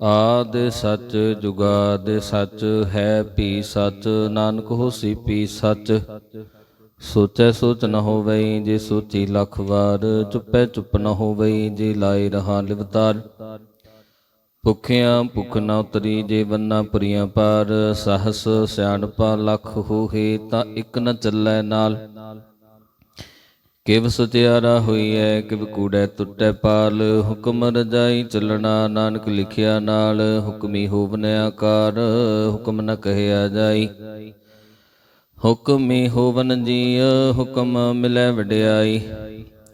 ਆਦ ਸੱਚ ਜੁਗਾਦ ਸੱਚ ਹੈ ਭੀ ਸੱਚ, ਨਾਨਕ ਹੋਸੀ ਭੀ ਸੱਚ। ਸੋਚੈ ਸੋਚ ਨ ਹੋਵਈ ਜੇ ਸੋਚੀ ਲੱਖ ਵਾਰ, ਚੁੱਪੈ ਚੁੱਪ ਨ ਹੋਵਈ ਜੇ ਲਾਏ ਰਹਾ ਲਿਵਤਾਰ। ਭੁਖਿਆਂ ਭੁਖ ਨ ਉਤਰੀ ਜੇ ਬੰਨਾ ਪੁਰੀਆਂ ਪਾਰ, ਸਹਸ ਸਿਆਣਪਾ ਲੱਖ ਹੋਏ ਤਾਂ ਇੱਕ ਨ ਚੱਲੈ ਨਾਲ। ਕਿਵ ਸਤਿਆਰਾ ਹੋਈਐ, ਕਿਵ ਕੂੜੈ ਟੁੱਟੈ ਪਾਲ ਹੁਕਮ ਰਜਾਈ ਚੱਲਣਾ ਨਾਨਕ ਲਿਖਿਆ ਨਾਲ, ਹੁਕਮੀ ਹੋਵਨ ਆਕਾਰ, ਹੁਕਮ ਨ ਕਹਿਆ ਜਾਈ। ਹੁਕਮੀ ਹੋਵਨ ਜੀਅ, ਹੁਕਮ ਮਿਲੈ ਵਡਿਆਈ।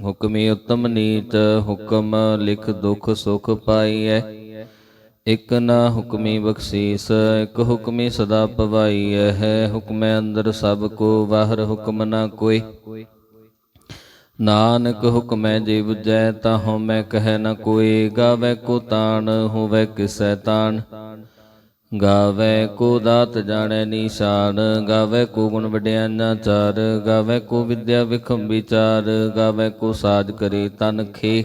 ਹੁਕਮੀ ਉਤਮ ਨੀਤ ਹੁਕਮ ਲਿਖ ਦੁਖ ਸੁਖ ਪਾਈਐ। ਇਕ ਨਾ ਹੁਕਮੀ ਬਖਸ਼ੀਸ, ਇਕ ਹੁਕਮੀ ਸਦਾ ਪਵਾਈ ਹੈ ਹੁਕਮੈ ਅੰਦਰ ਸਭ ਕੋ ਬਾਹਰ ਹੁਕਮ ਨਾ ਕੋਈ। ਨਾਨਕ ਹੁਕਮੈ ਜੇ ਬੁਝੈ ਤਾ ਹਉਮੈ ਕਹੈ ਨ ਕੋਈ। ਗਾਵੇ ਕੋ ਤਾਣ, ਹੋਵੇ ਕਿਸੈ ਤਾਣ। ਗਾਵੇ ਕੋ ਦਾਤ ਜਾਣੈ ਨੀਸ਼ਾਨ। ਗਾਵੇ ਕੋ ਗੁਣ ਵਡਿਆਨਾ ਚਾਰ। ਗਾਵੇ ਕੋ ਵਿਦਿਆ ਵਿਖਮ ਵਿਚਾਰ। ਗਾਵੇ ਕੋ ਸਾਜ ਕਰੇ ਤਨ ਖੇ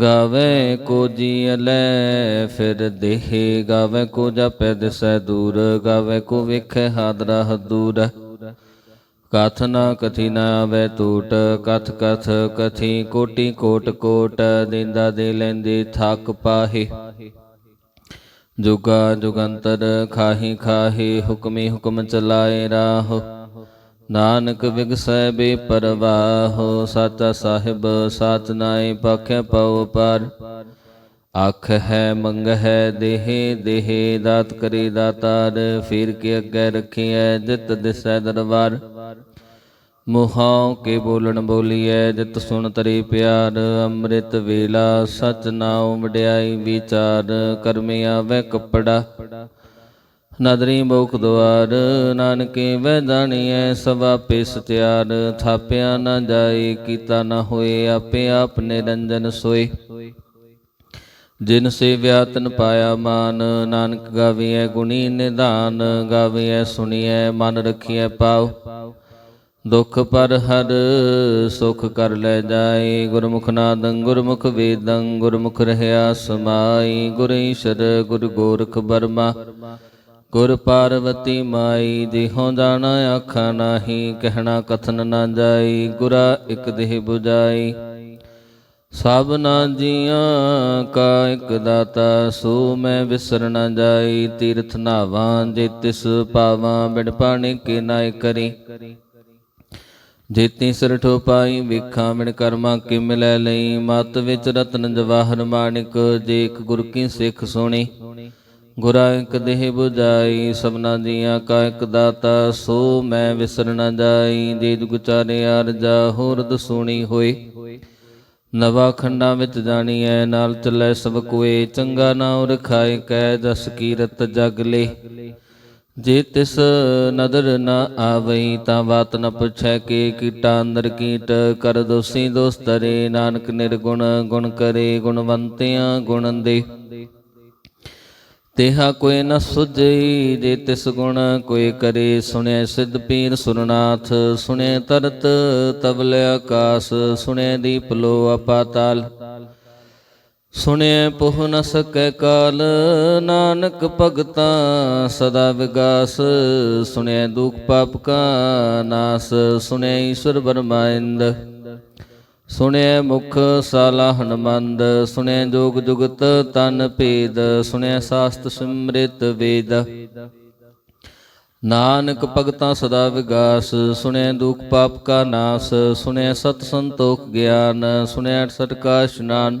ਗਾਵੇ ਕੋ ਜੀ ਅਲੈ ਫਿਰ ਦੇਹ। ਗਾਵੇ ਕੋ ਜਪੈ ਦਿਸੈ ਦੂਰ। ਗਾਵੇ ਕੋ ਵੇਖੈ ਹਾਦਰਾ ਹਦੂਰ। ਕਥ ਨਾ ਕਥੀ ਨਾ ਆਵੇ ਟੂਟ ਕਥ ਕਥ ਕਥੀ, ਕੋਟੀ ਕੋਟ ਕੋਟ, ਦਿੰਦਾ ਦੇ ਲੈਂਦੇ ਥੱਕ ਪਾਹੇ। ਜੁਗਾ ਜੁਗੰਤਰ ਖਾਹੀ ਖਾਹੀ, ਹੁਕਮੀ ਹੁਕਮ ਚਲਾਏ ਰਾਹ। ਨਾਨਕ ਵਿਗਸੈ ਬੇ ਪਰਵਾਹ, ਸਾਚਾ ਸਾਹਿਬ ਸਾਚ ਨਾਏ ਪਖੈ ਪਉ ਪਰ। ਅੱਖ ਹੈ ਮੰਗ ਹੈ ਦੇਹ ਦੇਹ ਦਾਤ ਕਰੀ ਦਾਤਾਰ, ਫਿਰ ਕੇ ਅੱਗੇ ਰਖੀਐ ਜਿਤ ਦਿਸੈ ਦਰਬਾਰ। ਮੁਹਾਂ ਕੇ ਬੋਲਣ ਬੋਲੀਐ, ਜਿਤ ਸੁਣ ਤਰੀ ਪਿਆਰ, ਅੰਮ੍ਰਿਤ ਵੇਲਾ, ਸਚ ਨਾਉ ਵਡਿਆਈ ਵਿਚਾਰ, ਕਰਮੀ ਆਵੇ ਕਪੜਾ। ਨਦਰੀ ਬੋਖ ਦੁਆਰ, ਨਾਨਕੇ ਵੈ ਜਾਣੀਐ, ਸਵਾ ਪੇ ਤਿਆਰ, ਥਾਪਿਆ ਨਾ ਜਾਏ, ਕੀਤਾ ਨਾ ਹੋਏ, ਆਪੇ ਆਪ ਨਿਰੰਜਨ ਸੋਏ। ਜਿਨ ਸੇਵਿਆ ਤਨ ਪਾਇਆ ਮਾਨ, ਨਾਨਕ ਗਾਵੀਐ ਗੁਣੀ ਨਿਧਾਨ, ਗਾਵੀਐ ਸੁਣੀਐ, ਮਨ ਰਖੀਐ ਪਾਉ ਦੁਖ ਪਰ ਹਰ ਸੁਖ ਕਰ ਲੈ ਜਾਏ। ਗੁਰਮੁਖ ਨਾਦੰ ਗੁਰਮੁਖ ਵੇਦੰ, ਗੁਰਮੁਖ ਰਹਿਆ ਸਮਾਈ। ਗੁਰ ਈਸ਼ਰ, ਗੁਰ ਗੋਰਖ ਬਰਮਾ, ਗੁਰ ਪਾਰਵਤੀ ਮਾਈ। ਦੇਹੋਂ ਜਾਣਾ ਆਖਾਂ ਨਾਹੀ, ਕਹਿਣਾ ਕਥਨ ਨਾ ਜਾਈ। ਗੁਰਾ ਇਕ ਦੇਹ 부ਜਾਈ ਸਭਨਾ ਜੀਆਂ ਕਾ ਇਕ ਦਾਤਾ, ਸੋ ਮੈਂ ਵਿਸਰ ਨਾ ਜਾਈ। ਤੀਰਥ ਨਾਵਾਂ ਜੇ ਤਿਸ ਪਾਵਾਂ, ਬਿਨ ਪਾਣੀ ਕੇ ਨਾਇ ਕਰੀ। ਜੇਤੀ ਸਰਠੋ ਪਾਈ ਵੇਖਾਂ ਬਿਨ ਕਰਮਾ ਕਿ ਮਿਲੈ ਲਈ। ਮਤ ਵਿੱਚ ਰਤਨ ਜਵਾਹਰ ਮਾਣਿਕ ਜੇ ਗੁਰ ਕੀ ਸਿੱਖ ਸੁਣੀ। ਗੁਰਾ ਇਕ ਦੇਹ 부ਜਾਈ ਸਭਨਾ ਜੀਆਂ ਕਾ ਇਕ ਦਾਤਾ, ਸੋ ਮੈਂ ਵਿਸਰ ਨਾ ਜਾਈ। ਜੇ ਜੁਗ ਚਾਰੇ ਅਰਜਾ ਹੋਰ ਸੁਣੀ ਹੋਏ। ਨਵਾ ਖੰਡਾਂ ਵਿੱਚ ਜਾਣੀ ਜਾਣੀਐ, ਨਾਲ ਚੱਲੇ ਸਭ ਕੋਏ। ਚੰਗਾ ਨਾਉ ਰਖਾਏ ਕੈ ਜਸ ਕੀਰਤ ਜਗ ਲੇ। ਜੇ ਤਿਸ ਨਦਰ ਨ ਆਵਈ ਤਾਂ ਬਾਤ ਨ ਪੁੱਛੈ ਕਿ ਕੀਟਾ ਅੰਦਰ ਕੀਟ। ਕਰ ਦੋਸੀ ਦੋਸਤਰੇ ਨਾਨਕ ਨਿਰਗੁਣ, ਗੁਣ ਕਰੇ ਗੁਣਵੰਤਿਆਂ ਗੁਣ ਦੇ ਤੇਹਾ ਕੋਈ ਨ ਸੁਝਈ ਜੇ ਤਿਸ ਗੁਣ, ਕੋਈ ਕਰੇ ਸੁਣਿਆ ਸਿੱਧ ਪੀਰ ਸੁਰਨਾਥ। ਸੁਣਿਆ ਤਰਤ ਤਬਲ ਆਕਾਸ ਸੁਣਿਆ ਦੀਪ ਲੋ ਅਪਾਤਾਲ। ਸੁਣਿਆ ਪੁਹ ਨ ਸਕੈ ਕਾਲ, ਨਾਨਕ ਭਗਤਾ ਸਦਾ ਵਿਗਾਸ। ਸੁਣਿਆ ਦੁਖ ਪਾਪ ਕਾ ਨਾਸ ਸੁਣਿਆ ਈਸ਼ਵਰ ਬਰਮਾਇੰਦ ਸੁਣਿਆ ਮੁਖ ਸਾਲਾ ਹਨਮੰਦ ਸੁਣਿਆ ਜੋਗ ਜੁਗਤ ਤਨ ਭੇਦ ਸੁਣਿਆ ਸਾਸਤ ਸਿਮ੍ਰਿਤ ਵੇਦ। ਨਾਨਕ ਭਗਤਾਂ ਸਦਾ ਵਿਗਾਸ ਸੁਣਿਆ ਦੁਖ ਪਾਪ ਕਾ ਨਾਸ ਸੁਣਿਆ ਸਤ ਸੰਤੋਖ ਗਿਆਨ ਸੁਣਿਆ ਸਟਕਾ ਇਸ਼ਨਾਨ।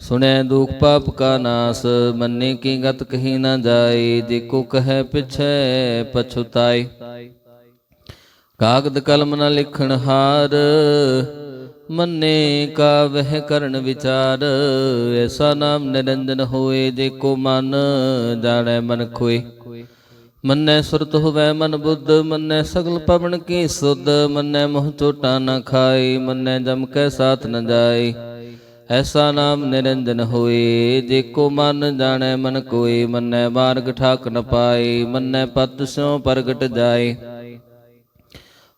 ਸੁਣੈ ਦੁਖ ਪਾਪ ਕਾ ਨਾਸ, ਮੰਨੇ ਕੀ ਗਤ ਕਹੀ ਨਾ ਜਾਏ, ਜੇ ਕੋ ਕਹੈ ਪਿਛੈ ਪਛੁਤਾਏ। ਕਾਗਦ ਕਲਮ ਨਾ ਲਿਖਣ ਹਾਰ, ਮੰਨੇ ਕਾ ਵਹਿ ਕਰਨ ਵਿਚਾਰ, ਐਸਾ ਨਾਮ ਨਿਰੰਜਨ ਹੋਏ, ਜੇ ਕੋ ਮਨ ਜਾਣੈ ਮਨ ਖੋਏ। ਮੰਨੈ ਸੁਰਤ ਹੋਵੈ ਮਨ ਬੁੱਧ, ਮੰਨੈ ਸਗਲ ਪਵਨ ਕੀ ਸੁਧ, ਮੰਨੈ ਮੋਹ ਚੋਟਾ ਨਾ ਖਾਏ, ਮੰਨੈ ਜਮ ਕੈ ਸਾਥ ਨ ਜਾਏ। ਐਸਾ ਨਾਮ ਨਿਰੰਜਨ ਹੋਏ, ਜੇ ਕੋ ਮਨ ਜਾਣੈ, ਮਨ ਕੋਏ, ਮੰਨੈ ਮਾਰਗ ਠਾਕ ਨ ਪਾਏ, ਮੰਨੈ ਪਤ ਸਿਉ ਪ੍ਰਗਟ ਜਾਏ।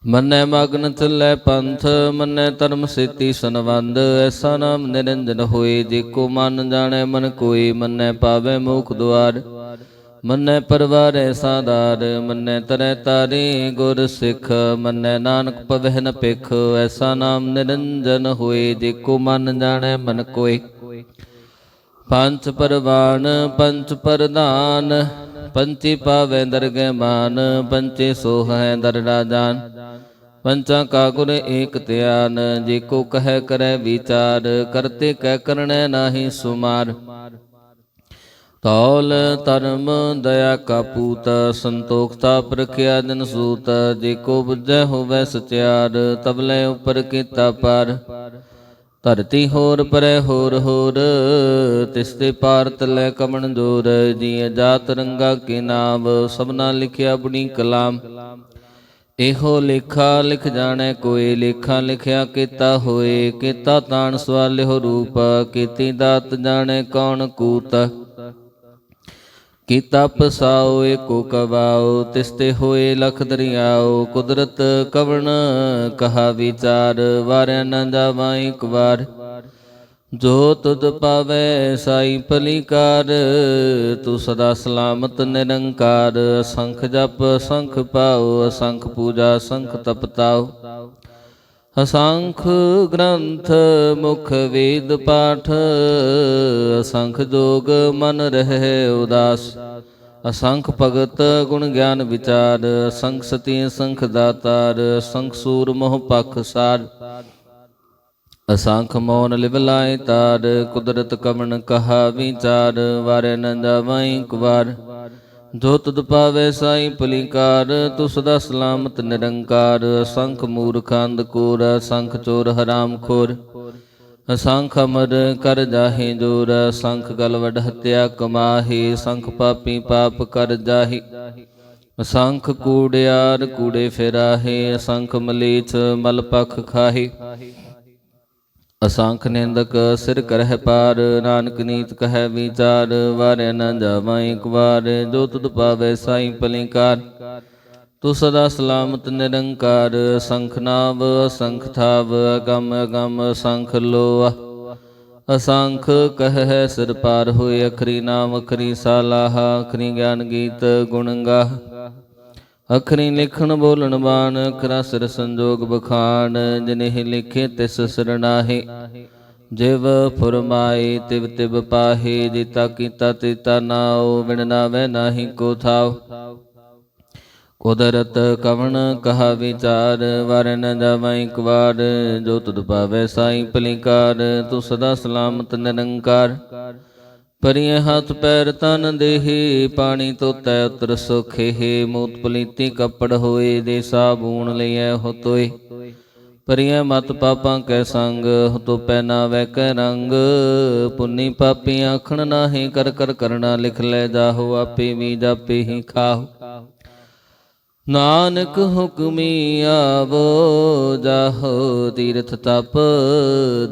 ਮੰਨੈ ਮਗਨ ਚੱਲੈ ਪੰਥ, ਮੰਨੈ ਧਰਮ ਸੇਤੀ ਸੰਵੰਦ ਐਸਾ ਨਾਮ ਨਿਰੰਜਨ ਹੋਏ, ਜੇ ਕੋ ਮਨ ਜਾਣੈ, ਮਨ ਕੋਏ, ਮੰਨੈ ਪਾਵੈ ਮੁਖ ਦੁਆਰ। ਮੰਨੈ ਪਰਵਾਰੈ ਸਾਦਾਰ, ਮੰਨੈ ਤਰੈ ਤਾਰੇ ਗੁਰ ਸਿੱਖ, ਮੰਨੈ ਨਾਨਕ ਪਵਹਿ ਨ ਪਿਖ ਐਸਾ ਨਾਮ ਨਿਰੰਜਨ ਹੋਏ, ਜੇ ਕੋ ਮਨ ਜਾਣੈ ਮਨ ਕੋਇ ਪੰਚ ਪਰਵਾਨ ਪੰਚ ਪ੍ਰਧਾਨ ਪੰਚੀ ਪਾਵੈ ਦਰਗਹਿ ਮਾਨ ਪੰਚੇ ਸੋਹੈ ਦਰ ਰਾਜਾਨ। ਪੰਚਾਂ ਕਾ ਗੁਰ ਏਕ ਧਿਆਨ, ਜੇ ਕੋ ਕਹਿ ਕਰੈ ਵਿਚਾਰ, ਕਰਤੇ ਕਹਿ ਕਰਣੈ ਨਾਹੀ ਸੁਮਾਰ। ਤੌਲ ਧਰਮ ਦਇਆ ਕਾਪੂਤ ਸੰਤੋਖਤਾ ਪ੍ਰਖਿਆ ਜਨ ਸੂਤ, ਜੇ ਕੋ ਬੁੱਝੈ ਹੋਵੈ ਸਚਿਆਰ ਤਬਲੇ ਉਪਰ ਕੀਤਾ ਪਰ। ਧਰਤੀ ਹੋਰ ਪਰੈ ਹੋਰ ਹੋਰ, ਤਿਸ ਤੇ ਪਾਰ ਤਲੇ ਕਮਣ ਜੋਰ ਜੀ ਜਾਤ ਰੰਗਾ ਕੇ ਨਾਮ, ਸਭਨਾ ਲਿਖਿਆ ਬੁਣੀ ਕਲਾਮ। ਇਹੋ ਲੇਖਾ ਲਿਖ ਜਾਣੈ ਕੋਈ ਲੇਖਾ ਲਿਖਿਆ ਕੀਤਾ ਹੋਏ, ਕੀਤਾ ਤਾਣ ਸਵਾਲਿਓ ਰੂਪ, ਕੀਤੀ ਦਾਤ ਜਾਣੈ ਕੌਣ ਕੂਤ। ਕੀਤਾ ਪਸਾਓ, ਏਕੋ ਕਵਾਓ ਤਿਸਤੇ ਹੋਏ ਲਖ ਦਰਿਆਉ ਕੁਦਰਤ ਕਵਣ ਕਹਾ ਵਿਚਾਰ, ਵਾਰਿਆ ਨਾ ਜਾਵਾਂ ਇੱਕ ਵਾਰ। ਜੋ ਤੁਧ ਪਾਵੈ ਸਾਈ ਭਲੀਕਾਰ, ਤੂੰ ਸਦਾ ਸਲਾਮਤ ਨਿਰੰਕਾਰ। ਸੰਖ ਜਪ ਸੰਖ ਪਾਉ ਅਸੰਖ ਪੂਜਾ ਸੰਖ ਤਪਤਾਉ ਅਸੰਖ ਗ੍ਰੰਥ ਮੁਖ ਵੇਦ ਪਾਠ, ਅਸੰਖ ਜੋਗ ਮਨ ਰਹੇ ਉਦਾਸ, ਅਸੰਖ ਭਗਤ ਗੁਣ ਗਿਆਨ ਵਿਚਾਰ, ਅਸੰਖ ਸਤੀ ਅਸੰਖ ਦਾਤਾਰ, ਅਸੰਖ ਸੂਰ ਮੋਹ ਪਖ ਸਾਰ, ਅਸੰਖ ਮੌਨ ਲਿਵ ਲਾਇ ਤਾਰ, ਕੁਦਰਤ ਕਮਨ ਕਹਾ ਵਿਚਾਰ ਵਾਰੇ ਨ ਜਾਵਾਂ ਇੱਕ ਵਾਰ ਜੋ ਤੁਧ ਪਾਵੇ ਸਾਈ ਭਲੀਕਾਰ ਤੂੰ ਸਦਾ ਸਲਾਮਤ ਨਿਰੰਕਾਰ। ਅਸੰਖ ਮੂਰਖ ਅੰਧਕੂਰ ਅਸੰਖ ਚੋਰ ਹਰਾਮ ਖੋਰ। ਅਸੰਖ ਅਮਰ ਕਰ ਜਾਹੇ ਜੋਰ, ਅਸੰਖ ਗਲਵਡ ਹਤਿਆ ਕਮਾਹੀ। ਸੰਖ ਪਾਪੀ ਪਾਪ ਕਰ ਜਾਹੀ। ਅਸੰਖ ਕੂੜਿਆਰ ਕੂੜੇ ਫਿਰਾਹੇ। ਅਸੰਖ ਮਲੀਚ ਮਲ ਪਖ ਖਾਹੀ। ਅਸੰਖ ਨਿੰਦਕ ਸਿਰ ਕਰਹਿ ਪਾਰ, ਨਾਨਕ ਨੀਤ ਕਹੈ ਵਿਚਾਰ ਵਾਰੇ ਨ ਜਾਵਾਂ ਇੱਕ ਵਾਰ, ਜੋ ਤੁਧ ਪਾਵੇ ਸਾਈ ਭਲੀਕਾਰ। ਤੂੰ ਸਦਾ ਸਲਾਮਤ ਨਿਰੰਕਾਰ ਸੰਖ ਨਾਵ, ਅਸੰਖ ਥਾਵ, ਅਗਮ ਅਗਮ ਅਸੰਖ ਲੋਆ ਅਸੰਖ ਕਹਿ ਸਿਰ ਪਾਰ ਹੋਏ, ਅਖਰੀ ਨਾਮ, ਅਖਰੀ ਸਾਲਾਹ, ਅਖਰੀ ਗਿਆਨ ਗੀਤ ਗੁਣ ਗਾਹ। ਅਖਰੀ ਲਿਖਣ ਬੋਲਣ ਬਾਣ ਅਖਰਾ ਸਿਰ ਸੰਜੋਗ ਬਖਾਨ ਜਿਨਹਿ ਲਿਖੇ ਤਿਸ ਸਰਣਾਹੇ ਜਿਵ ਫੁਰਮਾਏ ਤਿਵ ਤਿਵ ਪਾਹੇ, ਜਿਤਾ ਕੀਤਾ ਤਿਤਾ ਨਾਉ ਵਿਣ ਨਾਵੇ ਨਾਹੀ ਕੋ ਥਾਉ। ਕੁਦਰਤ ਕਵਣ ਕਹਾ ਵਿਚਾਰ, ਵਰ ਨ ਇੱਕ ਵਾਰ ਜੋ ਤੁਧ ਪਾਵੇ ਸਾਈ ਭਲੀਕਾਰ, ਤੂੰ ਸਦਾ ਸਲਾਮਤ ਨਿਰੰਕਾਰ। ਪਰਿਏ ਹੱਥ ਪੈਰ ਤਨ ਦੇਹੀ, ਪਾਣੀ ਤੋਤੈ ਉਤਰ ਸੁਖੇ ਮੂਤ ਪਲੀਤੀ ਕੱਪੜ ਹੋਏ, ਦੇ ਸਾਬੂਣ ਲਈਐ ਹੋ ਤੋਏ। ਪਰਿਏ ਮਤ ਪਾਪਾਂ ਕੈ ਸੰਗ ਤੋ ਪੈਨਾ ਵੈ ਕੈ ਰੰਗ। ਪੁੰਨੀ ਪਾਪੀ ਆਖਣ ਨਾਹੀ, ਕਰ ਕਰ ਕਰਣਾ ਲਿਖ ਲੈ ਜਾਹੋ, ਆਪੇ ਵੀ ਜਾਪੇ ਹੀ ਖਾਓ ਨਾਨਕ ਹੁਕਮੀ ਆਵੋ, ਜਾਹੋ ਤੀਰਥ ਤਪ,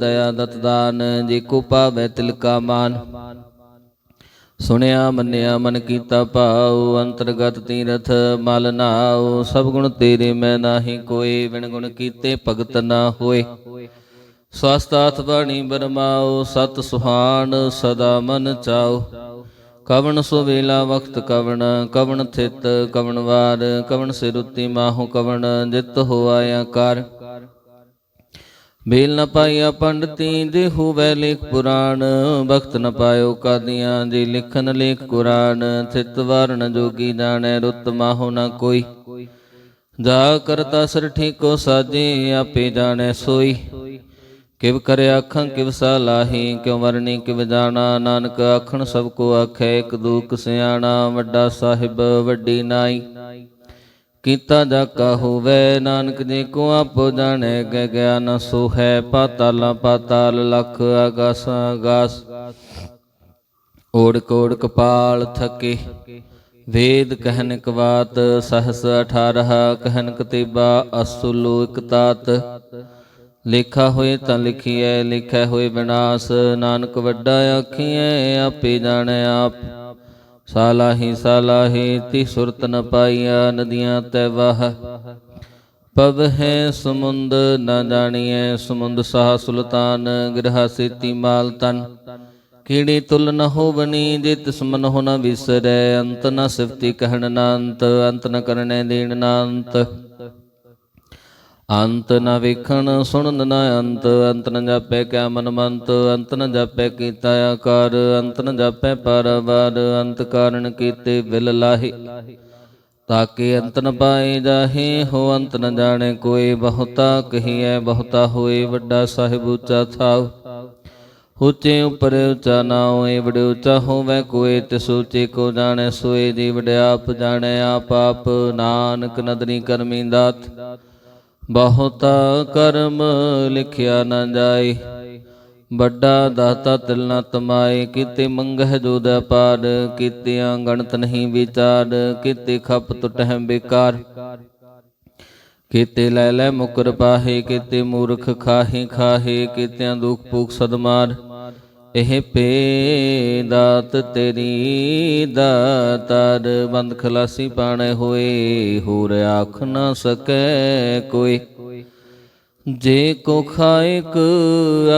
ਦਇਆ ਦਤ ਦਾਨ, ਜੇ ਕੋ ਪਾਵੈ ਤਿਲ ਕਾ ਮਾਨ। ਸੁਣਿਆ, ਮੰਨਿਆ, ਮਨ ਕੀਤਾ, ਭਾਉ, ਅੰਤਰਗਤ ਤੀਰਥ, ਮਲ ਨਾਉ, ਸਭ ਗੁਣ ਤੇਰੇ ਮੈਂ ਨਾਹੀ ਕੋਈ ਵਿਣ ਗੁਣ ਕੀਤੇ ਭਗਤ ਨਾ ਹੋਏ। ਸਵਸਤਾਤ ਬਾਣੀ ਬਰਮਾਉ, ਸਤ ਸੁਹਾਨ ਸਦਾ ਮਨ ਚਾਉ। ਕਵਣ ਸੁਵੇਲਾ ਵਖਤ ਕਵਣ ਕਵਣ ਥਿਤ ਕਵਣ ਵਾਰ, ਕਵਣ ਸਿਰੁਤੀ ਮਾਹੂ ਕਵਣ, ਜਿਤ ਹੋਆ ਆਕਾਰ ਬੇਲ ਨ ਪਾਈਆ ਪੰਡਤੀ ਦੇ ਹੋਵੇ ਲੇਖ ਪੁਰਾਣ ਬਖਤ ਨ ਪਾਇਓ ਕਾਦੀਆਂ ਜੀ ਲਿਖਨ ਲੇਖ ਕੁਰਾਨ, ਥਿਤ ਵਰਨ ਜੋਗੀ ਜਾਣੈ ਰੁੱਤ ਮਾਹੋ ਨ ਕੋਈ। ਜਾ ਕਰਤਾ ਸਰ ਠੀਕੋ ਸਾਜੇ, ਆਪੇ ਜਾਣੈ ਸੋਈ। ਕਿਵ ਕਰੇ ਆਖਾਂ, ਕਿਵ ਲਾਹੀ, ਕਿਉ ਵਰਣੀ, ਕਿਵ ਜਾਣਾ, ਨਾਨਕ ਆਖਣ ਸਭ ਕੋ ਆਖੈ, ਇਕ ਦੂਕ ਸਿਆਣਾ, ਵੱਡਾ ਸਾਹਿਬ ਵੱਡੀ ਨਾਈ। ਕੀਤਾ ਜਾ ਹੋਵੇ, ਨਾਨਕ ਜੀ ਕੋ ਆਪੋ ਜਾਣੈ ਗੈ ਗਿਆਨ ਸੋ ਹੈ ਪਾਤਾਲ ਲਖ ਆਗਾਸ ਆਗਾਸ ਓੜ ਕੋੜ ਕਪਾਲ ਥਕੇ, ਵੇਦ ਕਹਿਨ ਕਵਾਤ ਸਹਸ 18 ਕਹਿਨ ਕਤੀਬਾ ਅਸੁਲੂ ਇਕਤਾਤ ਲਿਖਾ ਹੋਏ ਤਾਂ ਲਿਖੀਐ ਲਿਖਿਆ ਹੋਏ ਵਿਨਾਸ਼ ਨਾਨਕ ਵੱਡਾ ਆਖੀਐ, ਆਪੇ ਜਾਣੈ ਆਪ। ਸਾਲਾਹੀ ਸਾਲਾਹੀ ਤੀ ਸੁਰਤ ਨ ਪਾਈਆ ਨਦੀਆਂ ਤੈ ਵਾਹ। ਪਵ ਹੈ ਸਮੁੰਦ ਨ ਜਾਣੀਐ ਸਮੁੰਦ ਸਾਹ ਸੁਲਤਾਨ, ਗ੍ਰਹ ਸੇਤੀ ਮਾਲ ਤਨ। ਕੀੜੀ ਤੁਲ ਨ ਹੋਵਨੀ ਜੇ ਤਿਸ ਮਨ ਹੋ ਨ ਵਿਸਰੈ, ਅੰਤ ਨ ਸਿਫਤੀ ਕਹਿਣ ਨ ਅੰਤ ਅੰਤ ਨ ਕਰਨੈ ਦੇਣ ਨ ਅੰਤ ਅੰਤ ਨ ਵੇਖਣ ਸੁਣਨ ਨ ਅੰਤ ਅੰਤ ਨ ਜਾਪੈ ਕਿਆ ਮਨ ਮੰਤ, ਅੰਤ ਨ ਜਾਪੈ ਕੀਤਾ ਆਕਾਰ, ਅੰਤ ਨ ਜਾਪੈ ਪਰਵਾਰ, ਅੰਤ ਕਾਰਨ ਕੀਤੇ ਵਿਲ ਲਾਹੇ। ਤਾਕੇ ਅੰਤ ਨ ਪਾਏ ਜਾਹੇ, ਹੋ ਅੰਤ ਨ ਜਾਣੇ ਕੋਈ ਬਹੁਤਾ ਕਹੀਐ, ਬਹੁਤਾ ਹੋਏ, ਵੱਡਾ ਸਾਹਿਬ ਉੱਚਾ ਥਾਉ। ਉੱਚੇ ਉਪਰ ਉਚਾ ਨਾ ਹੋਏ ਵੜੇ ਉੱਚਾ ਹੋਵੇ ਕੋਈ ਤਿਸ ਉੱਚੇ ਕੋ ਜਾਣੇ ਸੋਏ ਦੀ ਵਡਿਆਪ ਜਾਣੈ ਆਪ ਆਪ, ਨਾਨਕ ਨਦਰੀ ਕਰਮੀ ਦਾਤ। ਬਹੁਤਾ ਕਰਮ ਲਿਖਿਆ ਨਾ ਜਾਏ। ਵੱਡਾ ਦਾਤਾ ਤਿਲ ਨਾ ਤਮਾਏ, ਕੀਤੇ ਮੰਗਹਿ ਜੋਦ ਅਪਾਰ ਕੀਤਿਆਂ ਗਣਤ ਨਹੀਂ ਵਿਚਾਰ, ਕੀਤੇ ਖਪ ਟੁਟਹਿ ਬੇਕਾਰ। ਕੀਤੇ ਲੈ ਲੈ ਮੁਕਰ ਪਾਹੇ, ਕੀਤੇ ਮੂਰਖ ਖਾਹੇ ਖਾਹੇ, ਕੀਤਿਆਂ ਦੁਖ ਭੂਖ ਸਦਮਾਰ। ਇਹ ਪੇ ਦਾਤ ਤੇਰੀ ਦਾਤਰ ਬੰਦ ਖਲਾਸੀ ਪਾਣੇ ਹੋਏ, ਹੋਰ ਆਖ ਨਾ ਸਕੈ ਕੋਈ। ਜੇ ਕੋ ਖਾਇਕ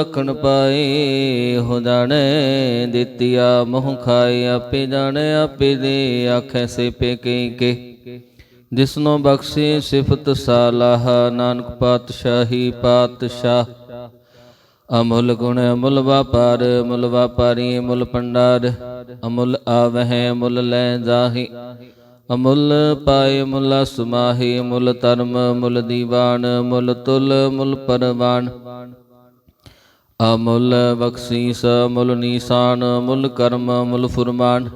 ਆਖਣ ਪਾਏ, ਹੋ ਜਾਣੈ ਦਿੱਤਿਆ, ਮੋਹ ਖਾਏ ਆਪੇ ਜਾਣੈ, ਆਪੇ ਦੇ ਆਖੈ ਸੇ ਪੇ ਕੇ ਕੇ। ਜਿਸਨੋ ਬਖਸ਼ੇ ਸਿਫਤ ਸਾਲਾਹ, ਨਾਨਕ ਪਾਤਸ਼ਾਹੀ ਪਾਤਸ਼ਾਹ। ਅਮੁੱਲ ਗੁਣ ਅਮੁੱਲ ਵਾਪਾਰ ਮੁੱਲ ਵਾਪਾਰੀ ਮੁੱਲ ਪੰਡਾਰ ਅਮੁੱਲ ਆਵਹਿ, ਅਮੁੱਲ ਲੈ ਜਾਹੀ। ਅਮੁੱਲ ਪਾਏ ਮੁੱਲਾ ਸੁਮਾਹੀ ਮੁੱਲ ਧਰਮ ਮੁੱਲ ਦੀਵਾਨ ਮੁੱਲ ਤੁਲ ਮੁੱਲ ਪਰਵਾਨ। ਅਮੁੱਲ ਬਖਸ਼ੀਸ ਮੁੱਲ ਨੀਸਾਨ ਮੁੱਲ ਕਰਮ ਮੁੱਲ ਫੁਰਮਾਨ।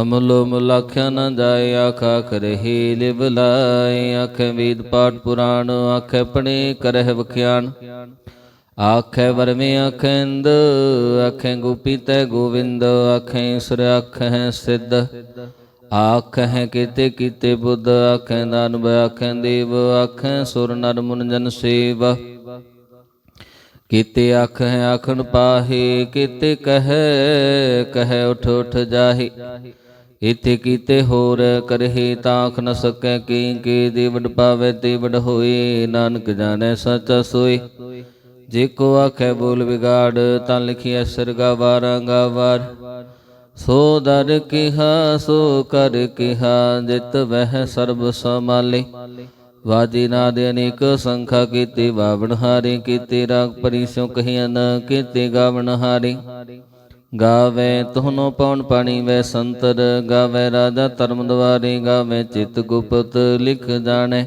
ਅਮੁੱਲ ਮੁੱਲ ਆਖਿਆ ਨ ਜਾਏ, ਆਖਾ ਕਰਹਿ ਲਿਵ ਲਾਏ, ਆਖੇ ਵੇਦ ਪਾਠ ਪੁਰਾਣ, ਆਖੇ ਪੜੇ ਕਰਹਿ ਵਖਿਆਨ। ਆਖੇ ਵਰਮੇ ਅਖੰਦ ਆਖੇ ਗੋਪੀ ਤੈ ਗੋਵਿੰਦ ਆਖੇ ਸੁਰ ਆਖੇ ਸਿੱਧ। ਆਖੇ ਕੀਤੇ ਕੀਤੇ ਬੁੱਧ, ਆਖੇ ਦਾਨਵ ਆਖੇ ਦੇਵ, ਆਖੇ ਸੁਰ ਨਰ ਮੁਨ ਜਨ ਸੇਵ। ਕੀਤੇ ਆਖੇ ਆਖਣ ਪਾਹੇ, ਕੀਤੇ ਕਹੈ ਕਹੈ ਉਠ ਉਠ ਜਾਹੇ। ਇਤੇ ਕੀਤੇ ਹੋਰ ਕਰਹਿ ਤਾਖ ਨ ਸਕੈ ਕੀ ਕੀ ਦੇਵੜ ਪਾਵੇ ਤੇ ਹੋਏ, ਨਾਨਕ ਜਾਣੈ ਸੱਚਾ ਸੋਈ ਜੇ ਕੋ ਆਖੇ ਬੋਲ ਵਿਗਾੜ, ਤਾਂ ਲਿਖਿਆ ਸਰਗਾ ਵਾਰਾਂ। ਗਾਵਾਰ ਸੋ ਦਰ ਕਿਹਾ, ਸੋ ਕਰ ਕਿਹਾ, ਜਿਤ ਵਹਿ ਸਰਬ ਸਮਾਲੇ ਵਾਜੀ ਨਾਦ ਅਨੇਕ ਸੰਖਾ ਕੀਤੇ ਬਾਵਣ ਹਾਰੇ ਕੀਤੇ, ਰਾਗ ਪਰਿਸੋ ਕਹਿਨ ਕੀਤੇ, ਗਾਵਣ ਹਾਰੇ। ਗਾਵੇ ਤੁਹਨੋ ਪਉਣ ਪਾਣੀ ਵੈ ਸੰਤਰ, ਗਾਵੇ ਰਾਜਾ ਧਰਮ ਦਵਾਰੇ ਗਾਵੇ ਚਿਤ ਗੁਪਤ ਲਿਖ ਜਾਣੇ।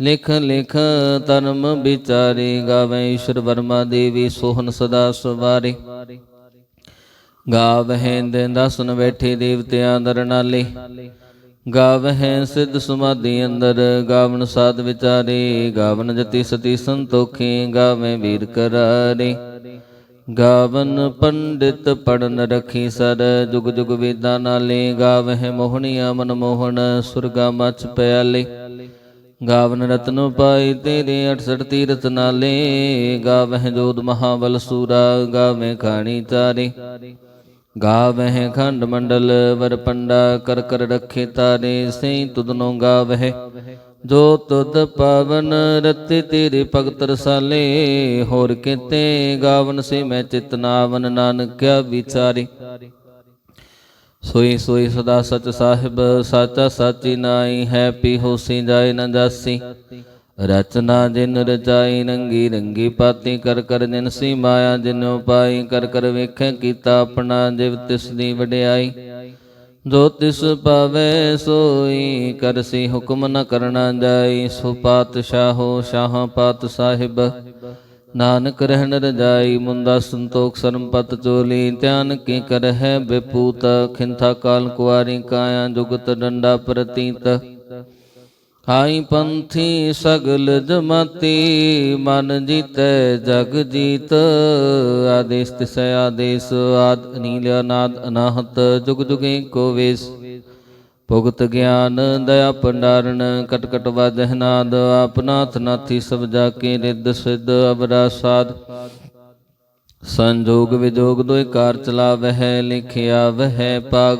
ਲਿਖ ਲਿਖ ਧਰਮ ਵਿਚਾਰੇ, ਗਾਵੇ ਈਸ਼ਰ ਵਰਮਾ ਦੇਵੀ ਸੋਹਨ ਸਦਾ ਸਵਾਰੇ। ਗਾਵਹਿ ਦਿਨ ਦਸਨ ਬੈਠੇ ਦੇਵਤਿਆਂ ਦਰ ਨਾਲੇ। ਗਾਵਹਿ ਸਿੱਧ ਸਮਾਧੀ ਅੰਦਰ ਗਾਵਨ ਸਾਧ ਵਿਚਾਰੇ ਗਾਵਨ ਜਤੀ ਸਤੀ ਸੰਤੋਖੇ, ਗਾਵੇ ਵੀਰ ਕਰਾਰੇ। ਗਾਵਨ ਪੰਡਿਤ ਪੜਨ ਰਖੀ ਸਰ, ਜੁਗ ਜੁਗ ਵੇਦਾਂ ਨਾਲੇ। ਗਾਵਹਿ ਮੋਹਣੀਆ ਮਨ ਮੋਹਣ ਸੁਰਗਾ ਮਚ ਪਿਆਲੇ। ਗਾਵਨ ਰਤਨੋ ਪਾਈ ਤੇਰੇ 68 ਤੀਰਥ ਨਾਲੇ, ਗਾਵਹਿ ਜੋਤ ਮਹਾਬਲ ਸੂਰਾ ਗਾਵੇ ਖਾਣੀ ਤਾਰੇ। ਗਾਵਹਿ ਖੰਡ ਮੰਡਲ ਵਰ ਪੰਡਾ, ਕਰ ਕਰ ਰਖੇ ਤਾਰੇ, ਸਈ ਤੁਧਨੋ ਗਾਵਹਿ। ਜੋ ਤੁਧ ਪਵਨ ਰਤੇ ਤੇਰੇ ਭਗਤ ਰਸਾਲੇ, ਹੋਰ ਕਿਤੇ ਗਾਵਨ ਸੇ ਮੈਂ ਚਿਤਨਾਵਨ ਨਾਨਕਿਆ ਵਿਚਾਰੇ। ਸੋਈ ਸੋਈ ਸਦਾ ਸਚ ਸਾਹਿਬ, ਸਚ ਸਾਚੀ ਨਾਈ ਹੈ ਪੀ ਹੋਸੀ ਜਾਏ ਨ ਜਾਸੀ। ਰਚਨਾ ਜਿਨ ਰਚਾਈ, ਰੰਗੀ ਰੰਗੀ ਪਾਤੀ, ਕਰ ਕਰ ਜਿਨ ਸੀ ਮਾਇਆ, ਜਿਨੋ ਪਾਈ ਕਰ ਕਰ ਵੇਖੈ ਕੀਤਾ ਆਪਣਾ ਜਿਵ ਤਿਸ ਦੀ ਵਡਿਆਈ। ਜੋ ਤਿਸ ਪਾਵੇ ਸੋਈ ਕਰਸੀ ਹੁਕਮ ਨ ਕਰਨਾ ਜਾਈ। ਸੋ ਪਾਤਸ਼ਾਹੋ, ਸ਼ਾਹ ਪਾਤ ਸਾਹਿਬ ਨਾਨਕ ਰਹਿਣ ਰਜਾਈ ਮੁੰਦਾ ਸੰਤੋਖ ਸਰਮਪਤ ਚੋਲੀ, ਧਿਆਨ ਕੀ ਕਰਹਿ ਬਿਪੂਤ, ਖਿੰਥਾ ਕਾਲ ਕੁਆਰੀ, ਕਾਇਆ ਜੁਗਤ ਡੰਡਾ ਪ੍ਰਤੀਤ। ਹਾਈ ਪੰਥੀ ਸਗਲ ਜਮਾਤੀ, ਮਨ ਜੀਤੈ ਜਗ ਜੀਤ। ਆਦੇਸ ਤਿਸੈ ਆਦੇਸ, ਆਦ ਅਨੀਲ, ਅਨਾਦ ਅਨਾਹਤ, ਜੁਗ ਜੁਗੇ ਕੋ ਵੇਸ। ਭੁਗਤ ਗਿਆਨ, ਦਇਆ ਭੰਡਾਰਨ, ਕਟਕਟ ਕਟ ਵਾਜਹਿ ਨਾਦ ਆਪਨਾਥ ਨਾਥੀ ਸਭ ਜਾ ਕੇ ਰਿੱਧ ਸਿੱਧ ਅਬਰਾ ਸਾਧ। ਸੰਜੋਗ ਵਿਜੋਗ ਦੋਇ ਕਾਰ ਚਲਾਵਹਿ, ਲਿਖਿਆ ਵਹਿ ਪਾਗ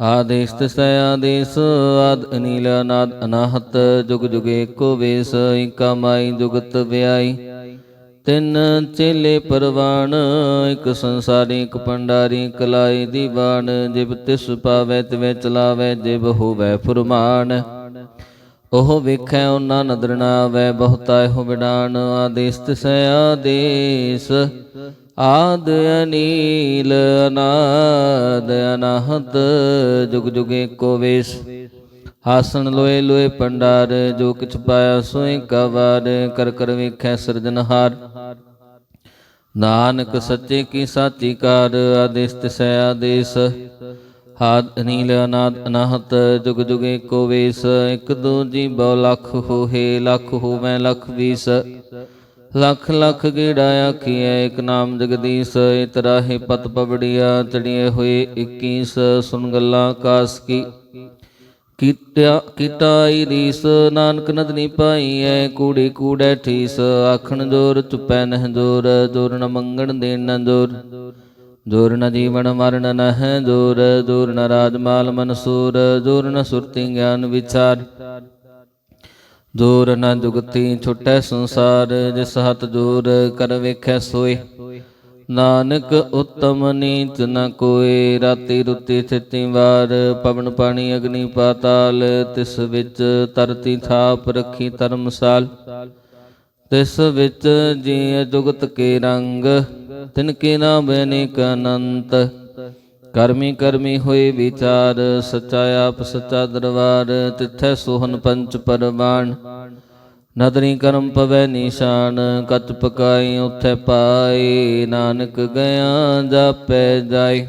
ਆਦੇਸ ਤਿਸੈ ਆਦੇਸ, ਆਦ ਅਨੀਲ ਅਨਾਦ ਅਨਾਹਤ, ਜੁਗ ਜੁਗੇ ਕੋ ਵੇਸ, ਏਕਾ ਮਾਈ ਜੁਗਤ ਵਿਆਈ। ਤਿੰਨ ਚੇਲੇ ਪਰਵਾਨ, ਇਕ ਸੰਸਾਰੀ, ਇਕ ਪੰਡਾਰੀ ਕਲਾਈ ਦੀਵਾਨ ਜਿਬ ਤਿਸ ਪਾਵੈ ਤਿਵੇਂ ਚਲਾਵੈ ਜਿਬ ਹੋਵੈ ਫੁਰਮਾਨ। ਉਹ ਵੇਖੈ ਉਹਨਾਂ ਨਦਰ ਨਾ ਆਵੈ, ਬਹੁਤਾ ਇਹੋ ਵਿਡਾਨ, ਆਦੇਸ ਤਿਸੈ ਆਦੇਸ। ਆਦ ਅਨੀਲ, ਅਨਾਦ ਅਨਾਹਤ, ਜੁਗ ਜੁਗੇ ਕੋ ਵੇਸ। ਹਾਸਣ ਲੋਏ ਲੋਏ ਪੰਡਾਰ, ਜੋ ਕਿਛ ਪਾਇਆ ਸੋਈ ਕਵਾਰ, ਕਰ ਕਰ ਵੇਖੈ ਸਿਰਜਨਹਾਰ ਨਾਨਕ ਸੱਚੇ ਕੀ ਸਾਚੀ ਕਾਰ ਆਦੇਸ ਤਿਸੈ ਆਦੇਸ। ਹਾਦ ਅਨੀਲ ਅਨਾਦ ਅਨਾਹਤ, ਜੁਗ ਜੁਗੇ ਕੋ ਵੇਸ। ਇਕ ਦੋ ਜੀ ਬਹੁ ਲੱਖ ਹੋਏ ਲੱਖ ਹੋਵੈ ਲੱਖ ਵੀਸ। ਲੱਖ ਲੱਖ ਗੇੜਾ ਆਖੀਐ, ਇਕ ਨਾਮ ਜਗਦੀਸ਼। ਇਤਰਾਹੇ ਪਤ ਪਵੜੀਆ ਚੜੀਏ ਹੋਏ 21 ਸੁਨ ਗੱਲਾਂ ਕਾਸ ਕੀ। ਕੀਟਿਆ ਕੀਟਾਈ ਰੀਸ, ਨਾਨਕ ਨਦਨੀ ਪਾਈ ਐ ਕੂੜੈ ਠੀਸ, ਆਖਣ ਜੋਰ ਚੁਪੈ ਨਹਿ ਜੋਰ ਜੋਰ ਨ ਮੰਗਣ ਦੇਣ ਨ ਜੋਰ। ਜੋਰ ਨ ਜੀਵਨ ਮਰਨ ਨਹਿ ਜੋਰ ਜੋਰ ਨ ਰਾਜ ਮਾਲ ਮਨਸੂਰ ਜੋਰ ਨ ਸੁਰਤੀ ਗਿਆਨ ਵਿਚਾਰ। ਜੋਰ ਨ ਜੁਗਤੀ ਛੁਟੈ ਸੰਸਾਰ, ਜਿਸ ਹੱਥ ਜੋਰ ਕਰ ਵੇਖੈ ਸੋਏ। ਨਾਨਕ ਉਤਮ ਨੀਚ ਨ ਕੋਏ, ਰਾਤੀ ਰੁਤੀ ਥਿਤੀ ਵਾਰ, ਪਵਨ ਪਾਣੀ ਅਗਨੀ ਪਾਤਾਲ, ਤਿਸ ਵਿੱਚ ਤਰਤੀ ਥਾਪ ਰੱਖੀ ਧਰਮਸਾਲ। ਤਿਸ ਵਿੱਚ ਜੀ ਜੁਗਤ ਕੇ ਰੰਗ, ਤਿਨ ਕੇ ਨਾਮ ਅਨੇਕ ਅਨੰਤ। ਕਰਮੀ ਕਰਮੀ ਹੋਏ ਵਿਚਾਰ ਸਚਾ ਆਪ ਸਚਾ ਦਰਬਾਰ, ਤਿਥੈ ਸੋਹਨ ਪੰਚ ਪਰਵਾਨ ਨਦਰੀ ਕਰਮ ਪਵੈ ਨਿਸ਼ਾਨ, ਕਤ ਪਕਾਈ ਉਥੈ ਪਾਏ ਨਾਨਕ ਗਿਆ ਜਾਪੈ ਜਾਏ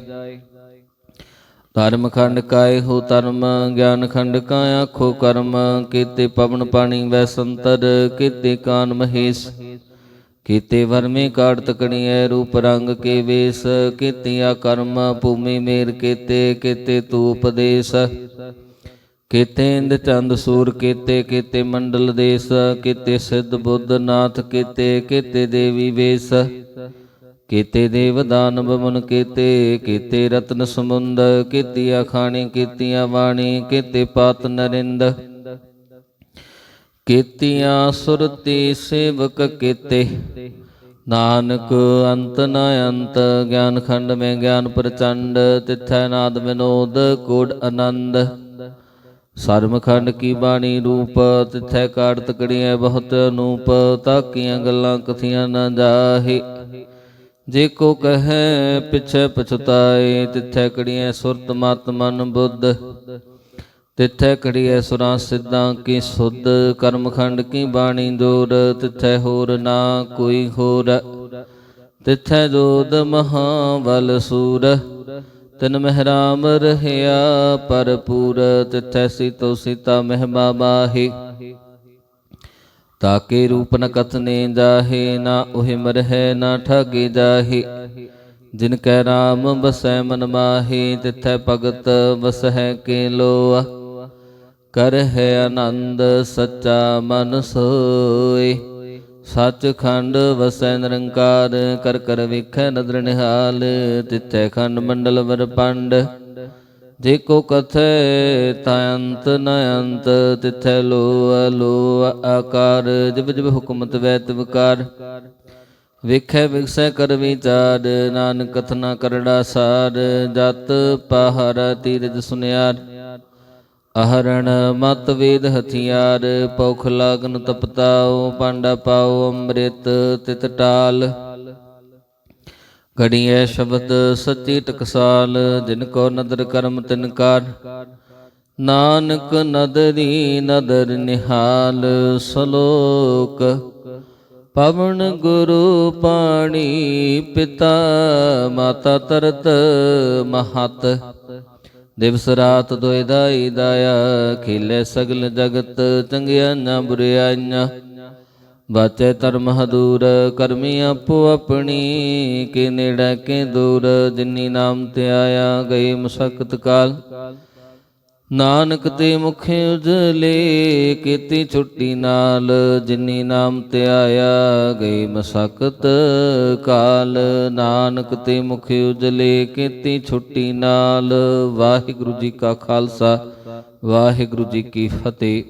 ਧਰਮ ਖੰਡ ਕਾਏ ਹੋ ਧਰਮ, ਗਿਆਨ ਖੰਡ ਕਾ ਖੋ ਕਰਮ, ਕੀਤੇ ਪਵਨ ਪਾਣੀ ਵੈ ਸੰਤਰ, ਕੀਤੇ ਕਾਨ ਮਹੇਸ਼। ਕੀਤੇ ਵਰਮੇ ਕਾੜ ਤਕਣੀਐ, ਰੂਪ ਰੰਗ ਕੇ ਵੇਸ। ਕੀਤਿਆ ਕਰਮ, ਭੂਮੀ ਮੇਰ ਕੀਤੇ ਕੀਤੇ ਤੂ ਉਪਦੇਸ਼ ਕੀਤੇ ਇੰਦ ਚੰਦ ਸੂਰ, ਕੀਤੇ ਕੀਤੇ ਮੰਡਲ ਦੇਸ, ਕੀਤੇ ਸਿੱਧ ਬੁੱਧ ਨਾਥ, ਕੀਤੇ ਕੀਤੇ ਦੇਵੀ ਵੇਸ, ਕੀਤੇ ਦੇਵ ਦਾਨਵ ਮਨ ਕੀਤੇ ਕੀਤੇ ਰਤਨ ਸਮੁੰਦ, ਕੀਤੀਆ ਖਾਣੀ, ਕੀਤੀਆਂ ਬਾਣੀ ਕੀਤੇ ਪਾਤ ਨਰਿੰਦ, ਕੀਤੀਆਂ ਸੁਰਤੀ ਸੇਵਕ, ਕੀਤੇ ਨਾਨਕ ਅੰਤ ਨ ਅੰਤ, ਗਿਆਨ ਖੰਡ ਮੈਂ ਗਿਆਨ ਪ੍ਰਚੰਡ, ਤਿਥੈ ਨਾਦ ਵਿਨੋਦ ਕੋਡ ਆਨੰਦ। ਸਰਮਖੰਡ ਕੀ ਬਾਣੀ ਰੂਪ, ਤਿਥੈ ਕਾੜ ਤਕੜੀਐ ਬਹੁਤ ਅਨੂਪ, ਤਾਕੀਆਂ ਗੱਲਾਂ ਕਥੀਆਂ ਨਾ ਜਾਹੇ। ਜੇ ਕੋ ਕਹੈ, ਪਿਛੈ ਪਛਤਾਏ, ਤਿਥੈ ਕੜੀਐ ਸੁਰਤ ਮਤ ਮਨ ਬੁੱਧ ਤਿਥੈ ਕੜੀਐ ਸੁਰਾਂ ਸਿੱਧਾਂ ਕੀ ਸੁਧ, ਕਰਮਖੰਡ ਕੀ ਬਾਣੀ ਜੋਰ, ਤਿਥੈ ਹੋਰ ਨਾ ਕੋਈ ਹੋਰ। ਤਿਥੈ ਜੋਦ ਮਹਾਬਲ ਸੂਰ ਤਿਨ ਮਹਿਰਾਮ ਰਹਿਆ ਪਰਪੂਰ ਤਿਥੈ ਸੀਤੋ ਸੀਤਾ ਮਹਿਮਾ ਮਾਹੀ। ਤਾਕੇ ਰੂਪ ਨ ਕਥਨੇ ਜਾਹੇ, ਨਾ ਉਹੇ ਮਰਹਿ, ਨਾ ਠਾਗੇ ਜਾਹੇ। ਜਿਨ ਕੈ ਰਾਮ ਬਸੈ ਮਨ ਮਾਹੀ, ਤਿਥੈ ਭਗਤ ਵਸਹਿ ਕੇ ਲੋਆ। ਕਰ ਹੈ ਆਨੰਦ ਸੱਚਾ ਮਨ ਸੋਏ। ਸੱਚਖੰਡ ਵਸੈ ਨਿਰੰਕਾਰ, ਕਰ ਕਰ ਵੇਖੈ ਨਦਰ ਨਿਹਾਲ, ਤਿਥੈ ਖੰਡ ਮੰਡਲ ਵਰਪੰਡ ਜੇ ਕੋ ਕਥੈ ਤਾ ਅੰਤ ਨ ਅੰਤ, ਤਿਥੈ ਲੋ ਲੋ ਆਕਾਰ, ਜਿਵ ਜਿਵ ਹੁਕਮਤ ਵੈ ਤਿਵਕਾਰ ਵੇਖੈ ਵਿਗਸੈ ਕਰ ਵਿਚਾਰ, ਨਾਨਕ ਕਥਨਾ ਕਰੜਾ ਸਾਰ, ਜਤ ਪਹਾਰ ਤੀਰਜ ਸੁਨਿਆਰ। ਅਹਰਣ ਮਤ ਵੇਦ ਹਥਿਆਰ ਪੌਖ ਲਾਗਨ ਤਪਤਾਉ, ਪਾਂਡਾ ਪਾਉ, ਅੰਮ੍ਰਿਤ ਤਿਤ ਟਾਲ। ਘੜੀਐ ਸ਼ਬਦ ਸੱਚੀ ਟਕਸਾਲ, ਜਿਨ ਕੋ ਨਦਰ ਕਰਮ ਤਿਨਕਾਰ ਨਾਨਕ ਨਦਰੀ ਨਦਰ ਨਿਹਾਲ, ਸਲੋਕ। ਪਵਨ ਗੁਰੂ ਪਾਣੀ ਪਿਤਾ, ਮਾਤਾ ਤਰਤ ਮਹਤ। ਦਿਵਸ ਰਾਤ ਦੁਇ ਦਾਈ ਦਾਇਆ, ਖੇਲੇ ਸਗਲ ਜਗਤ ਚੰਗਿਆ ਨਾ ਬੁਰਿਆਈਆਂ। ਬਾਚੇ ਧਰਮ ਹਦੂਰ, ਕਰਮੀ ਆਪੋ ਆਪਣੀ, ਕੇ ਨੇੜੇ ਕੇ ਦੂਰ, ਜਿਨੀ ਨਾਮ ਤੇ ਆਇਆ ਗਈ ਮੁਸਕਤ ਕਾਲ। ਨਾਨਕ ਤੇ ਮੁਖੇ ਉਜਲੇ ਕੀਤੀ ਛੁੱਟੀ ਨਾਲ, ਜਿਨੀ ਨਾਮ ਤੇ ਆਇਆ ਗਈ ਮਸਕਤ ਕਾਲ। ਨਾਨਕ ਤੇ ਮੁਖੇ ਉਜਲੇ ਕੀਤੀ ਛੁੱਟੀ ਨਾਲ, ਵਾਹਿਗੁਰੂ ਜੀ ਕਾ ਖਾਲਸਾ, ਵਾਹਿਗੁਰੂ ਜੀ ਕੀ ਫਤਿਹ।